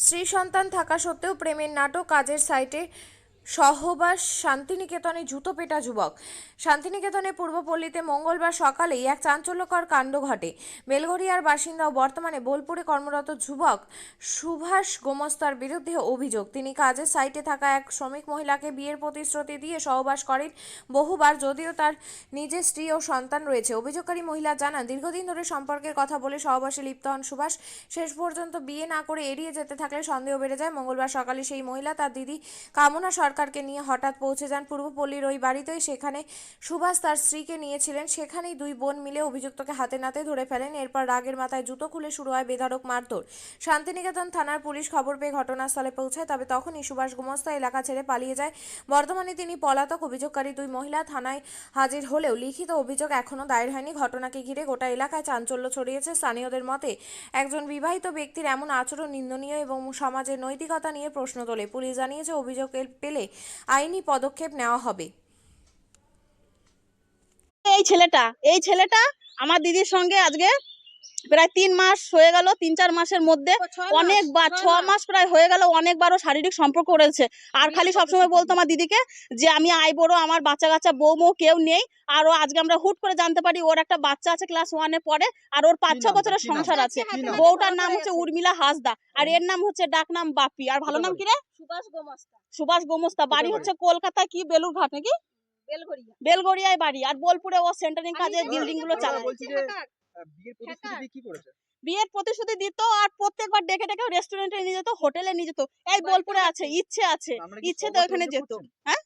স্ত্রী সন্তান থাকা সত্ত্বেও প্রেমের নাটক কাজের সাইটে সহবাস, শান্তিনিকেতনে জুতো পেটা যুবক। শান্তিনিকেতনের পূর্বপল্লীতে মঙ্গলবার সকালেই এক চাঞ্চল্যকর কাণ্ড ঘটে। বেলঘরিয়ার বাসিন্দা ও বর্তমানে বোলপুরে কর্মরত যুবক সুভাষ গোমস্তার বিরুদ্ধে অভিযোগ। তিনি কাজের সাইটে থাকা এক শ্রমিক মহিলাকে বিয়ের প্রতিশ্রুতি দিয়ে সহবাস করেন বহুবার, যদিও তার নিজের স্ত্রী ও সন্তান রয়েছে। অভিযোগকারী মহিলা জানান, দীর্ঘদিন ধরে সম্পর্কের কথা বলে সহবাসে লিপ্ত হন সুভাষ। শেষ পর্যন্ত বিয়ে না করে এড়িয়ে যেতে থাকলে সন্দেহ বেড়ে যায়। মঙ্গলবার সকালে সেই মহিলা তার দিদি কামনা সরকারকে নিয়ে হঠাৎ পৌঁছে যান পূর্বপল্লীর ওই বাড়িতেই। সেখানে সুভাষ তার স্ত্রীকে নিয়েছিলেন। সেখানেই দুই বোন মিলে অভিযুক্তকে হাতে নাতে ধরে ফেলেন। এরপর রাগের মাথায় জুতো খুলে শুরু হয় বেধারক মারধর। শান্তিনিকেতন থানার পুলিশ খবর পেয়ে ঘটনাস্থলে পৌঁছায়। তবে তখনই সুভাষ গুমস্তা এলাকা ছেড়ে পালিয়ে যায়। বর্তমানে তিনি পলাতক অভিযোগকারী দুই মহিলা থানায় হাজির হলেও লিখিত অভিযোগ এখনও দায়ের হয়নি। ঘটনাকে ঘিরে গোটা এলাকায় চাঞ্চল্য ছড়িয়েছে। স্থানীয়দের মতে, একজন বিবাহিত ব্যক্তির এমন আচরণ নিন্দনীয় এবং সমাজের নৈতিকতা নিয়ে প্রশ্ন তোলে। পুলিশ জানিয়েছে, অভিযোগ এল- পেলে আইনি পদক্ষেপ নেওয়া হবে। এই ছেলেটা এই ছেলেটা আমার দিদির সঙ্গে আজকে প্রায় তিন মাস হয়ে গেল তিন চার মাসের মধ্যে। অনেকবার ছ মাস প্রায় হয়ে গেল অনেকবারও শারীরিক সম্পর্ক করেছে আর খালি সবসময় বলতো আমার দিদিকে যে আমি আই বড় আমার বাচ্চা কাচ্চা বউ মৌ কেউ নেই। আর ও আজকে আমরা হুট করে জানতে পারি ওর একটা বাচ্চা আছে ক্লাস ওয়ানে পড়ে আর ওর পাঁচ ছ বছরের সংসার আছে? বউটার নাম হচ্ছে উর্মিলা হাসদা। আর এর নাম হচ্ছে ডাক নাম বাপি। আর ভালো নাম কি রে? সুভাষ গোমস্তা। সুভাষ গোমস্তা। বাড়ি? হচ্ছে কলকাতা কি? বেলুরঘাট নাকি? বেলঘরিয়া বেলগড়িয়ায় বাড়ি আর বোলপুরে ও সেন্টারিং কাজে বিল্ডিংগুলো চালায়। বলছি যে বিয়ের প্রতিশ্রুতি কি করেছে? বিয়ের প্রতিশ্রুতি দিত আর প্রত্যেকবার ডেকে ডেকে রেস্টুরেন্টে নিয়ে যেত হোটেলে নিয়ে যেত। এই বোলপুরে আছে ইচ্ছে আছে ইচ্ছে তো ওখানে যেত। হ্যাঁ?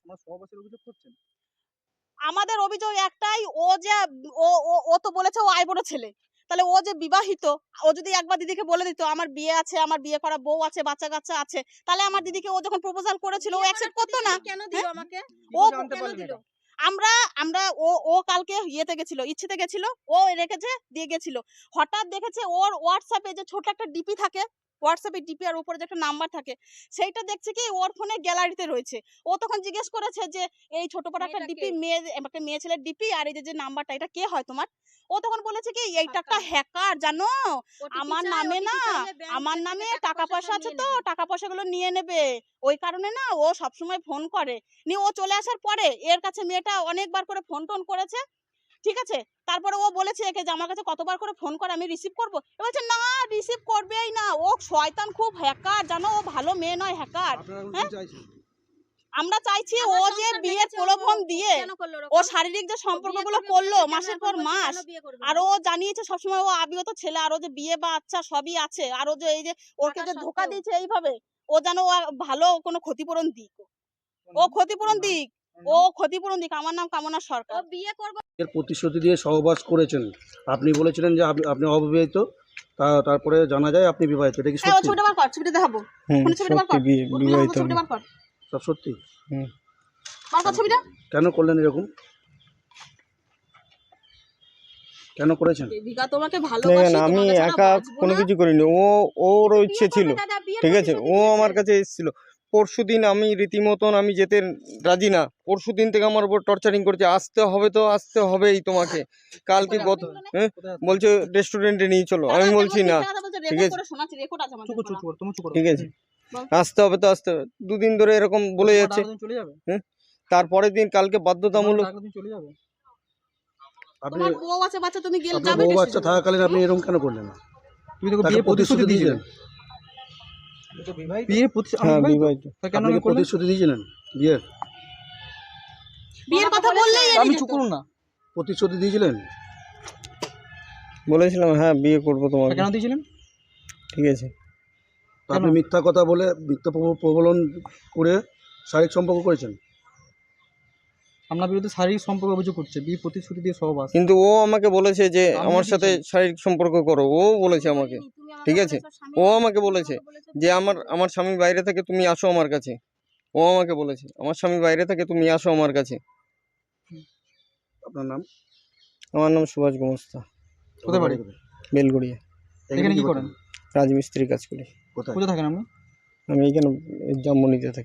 আমাদের অভিযোগ একটাই ও যে ও ও ও তো বলেছে ও আইবড় ছেলে। তাহলে ও যে বিবাহিত ও যদি একবার দিদিকে বলে দিত আমার বিয়ে আছে আমার বিয়ে করা বউ আছে বাচ্চা কাচ্চা আছে তাহলে আমার দিদিকে ও যখন প্রপোজাল করেছিল ও অ্যাকসেপ্ট করতো না। কেন দিল আমাকে? ও কেন দিল? আমরা আমরা, ও ও কালকে ইয়েতে গেছিল, ইচ্ছেতে গেছিল, ও রেখেছে, দিয়ে গেছিল। হঠাৎ দেখেছে ওর হোয়াটসঅ্যাপে যে ছোট একটা ডিপি থাকে হোয়াটসঅ্যাপে ডিপি আর উপরে যে একটা নাম্বার থাকে সেইটা দেখছে কি ওর ফোনে গ্যালারিতে রয়েছে। ও তখন জিজ্ঞেস করেছে যে এই ছোট বড় একটা ডিপি? মেয়ে একটা মেয়ে ছেলের ডিপি আর এই যে নাম্বারটা এটা কে হয় তোমার? ও তখন বলেছে কি এইটা একটা হ্যাকার। জানো? আমার নামে না আমার নামে টাকা পয়সা আছে তো। টাকা পয়সাগুলো নিয়ে নেবে। ওই কারণে না ও সবসময় ফোন করে। নিয়ে ও চলে আসার পরে এর কাছে মেয়েটা অনেকবার করে ফোন টোন করেছে। ঠিক আছে? তারপরে ও বলেছে একে যে আমার কাছে কতবার করে ফোন করে আমি রিসিভ করব। এ বলছে না রিসিভ করবেই না। ও শয়তান খুব হ্যাকার জানো? ও ভালো মেয়ে নয় হ্যাকার হ্যাঁ? আমরা চাইছি ও যে বিয়ের প্রলোভন দিয়ে ও শারীরিক যে সম্পর্কগুলো করল মাসের পর মাস আর ও জানিয়েছে সবসময় ও আবিগত ছেলে আর ও যে বিয়ে বা আচ্ছা সবই আছে আর ও যে এই যে ওকে যে ধোকা দিয়েছে এইভাবে ও যেন ও ভালো কোনো ক্ষতিপূরণ দিক। ও ক্ষতিপূরণ দিক। ও? ক্ষতিপূরণ দিক আমার নাম কামনা ও সরকার বিয়ে করবে। এর প্রতিশ্রুতি দিয়ে সহবাস করেছেন। আপনি বলেছিলেন যে আপনি আপনি অবিবাহিত। তা তারপরে জানা যায় আপনি বিবাহিত। এটা কি হ্যাঁ সত্যি? ছবিটা বার কর ছবিটা দেখাবো। হুম ফোনে ছবিটা বার কর। বিবাহিত হাসান ছবিটা বার কর। সব সত্যি? বার কর ছবিটা। কেন করলেন এরকম? কেন করেছেন? আমি একা কোনো। কিছু করিনি। ও ওর ইচ্ছে ছিল। ঠিক আছে ও আমার কাছে এসেছিল। পরশু দিন আমি রীতিমতন আমি যেতে রাজি না। পরশু দিন থেকে আমার উপর টর্চারিং করছে। আসতে হবে তো আসতে হবেই তোমাকে। কালকে গত হ্যাঁ? বলছে রেস্টুরেন্টে নিয়ে চলো। আমি বলছি না। ঠিক আছে। ঠিক আছে। আসতে হবে তো আসতে হবে। দুদিন ধরে এরকম বলে যাচ্ছে। যাবে? তারপরের দিন কালকে বাধ্যতামূলক আপনি বউ আছে বাচ্চা তুমি গেলে যাবে বউ বাচ্চা থাকাকালীন আপনি এরকম কেন করলেন? না তুমি তো বিয়ে প্রতিশ্রুতি দিয়েছিলেন আমি করলেন? প্রতিশ্রুতি দিয়েছিলেন? বিয়ের? বিয়ের কথা বললেই আমি চুপ করুন না। প্রতিশ্রুতি দিয়েছিলেন? বলেছিলাম হ্যাঁ বিয়ে করব তোমাকে। কেন দিয়েছিলেন? ঠিক আছে। আপনি মিথ্যা কথা বলে মিথ্যা প্রব- প্রবলন করে শারীরিক সম্পর্ক করেছেন? আপনার বিরুদ্ধে শারীরিক সম্পর্ক অভিযোগ করছে বিয়ে প্রতিশ্রুতি দিয়ে সহবাস কিন্তু ও আমাকে বলেছে যে আমার সাথে শারীরিক সম্পর্ক করো ও বলেছে আমাকে। ঠিক আছে? ও আমাকে বলেছে, যে আমার আমার স্বামী বাইরে থেকে তুমি আসো আমার কাছে। ও আমাকে বলেছে আমার স্বামী বাইরে থেকে তুমি আসো আমার কাছে। আপনার নাম? আমার নাম সুভাষ গোমস্তা। কোথায় বাড়ি? বেলগড়িয়া। এখানে কি করেন? রাজমিস্ত্রি কাজ করি। কোথায়? কোথায় থাকেন আপনি? আমি এখানে জাম্বনিতে থাকি।